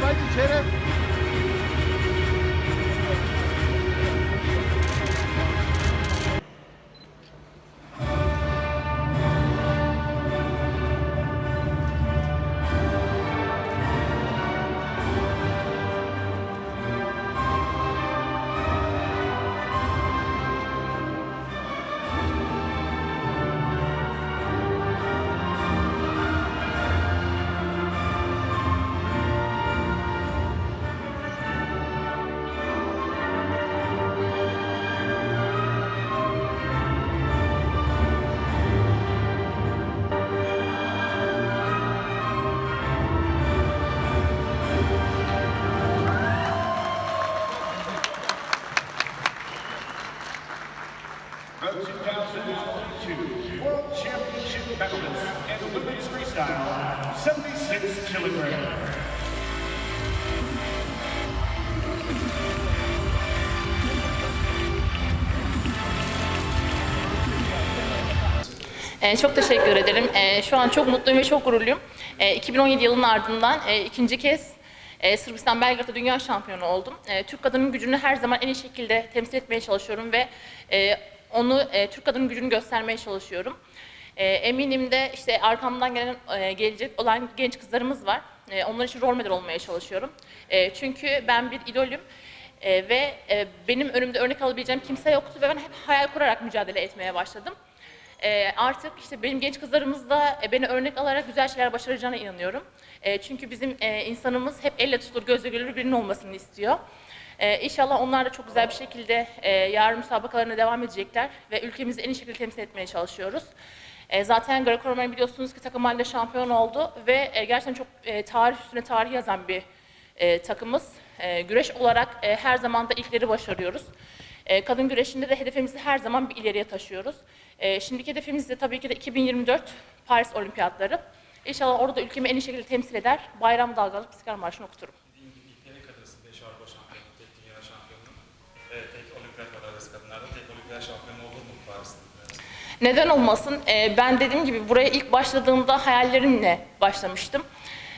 Sayın Şeref. Medalist in women's freestyle, 76 kilograms. Ee, çok teşekkür ederim. Ee, şu an çok mutluyum ve çok gururluyum. Ee, 2017 yılının ardından e, ikinci kez e, Sırbistan Belgrad'da dünya şampiyonu oldum. E, Türk kadının gücünü her zaman en iyi şekilde temsil etmeye çalışıyorum ve e, onu e, Türk kadının gücünü göstermeye çalışıyorum. E, eminim de işte arkamdan gelen e, gelecek olan genç kızlarımız var. E, onlar için rol model olmaya çalışıyorum. E, çünkü ben bir idolüm. E, ve e, benim önümde örnek alabileceğim kimse yoktu ve ben hep hayal kurarak mücadele etmeye başladım. E, artık işte benim genç kızlarımız da e, beni örnek alarak güzel şeyler başaracağına inanıyorum. E, çünkü bizim e, insanımız hep elle tutulur, gözle görülür birinin olmasını istiyor. E, inşallah onlar da çok güzel bir şekilde e, yarın müsabakalarına devam edecekler ve ülkemizi en iyi şekilde temsil etmeye çalışıyoruz. E, zaten Greco-Roman biliyorsunuz ki takım halinde şampiyon oldu ve e, gerçekten çok e, tarih üstüne tarih yazan bir e, takımız. Güreş olarak her zaman da ilkleri başarıyoruz. Kadın güreşinde de hedefimizi her zaman bir ileriye taşıyoruz. E, şimdiki hedefimiz de tabii ki de 2024 Paris Olimpiyatları. İnşallah orada ülkemi en iyi şekilde temsil eder. Bayram dalgalı İstiklal Marşı'nı okuturum. İlkleri kadınsın 5 Avrupa şampiyonu, tek dünya şampiyonu, tek olimpiyat madalyası kadınlarda tek olimpiyat şampiyonu olur mu Paris'te? Neden olmasın? Ee, ben dediğim gibi buraya ilk başladığımda hayallerimle başlamıştım.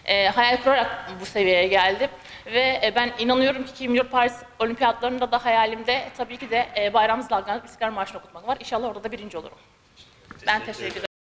Ee, hayal kurarak bu seviyeye geldim. Ve e, ben inanıyorum ki 2024 Paris Olimpiyatlarında da hayalimde tabii ki de e, Bayram Zalgan İstiklal Marşı'nı okutmak var. İnşallah orada da birinci olurum. Ben teşekkür ederim.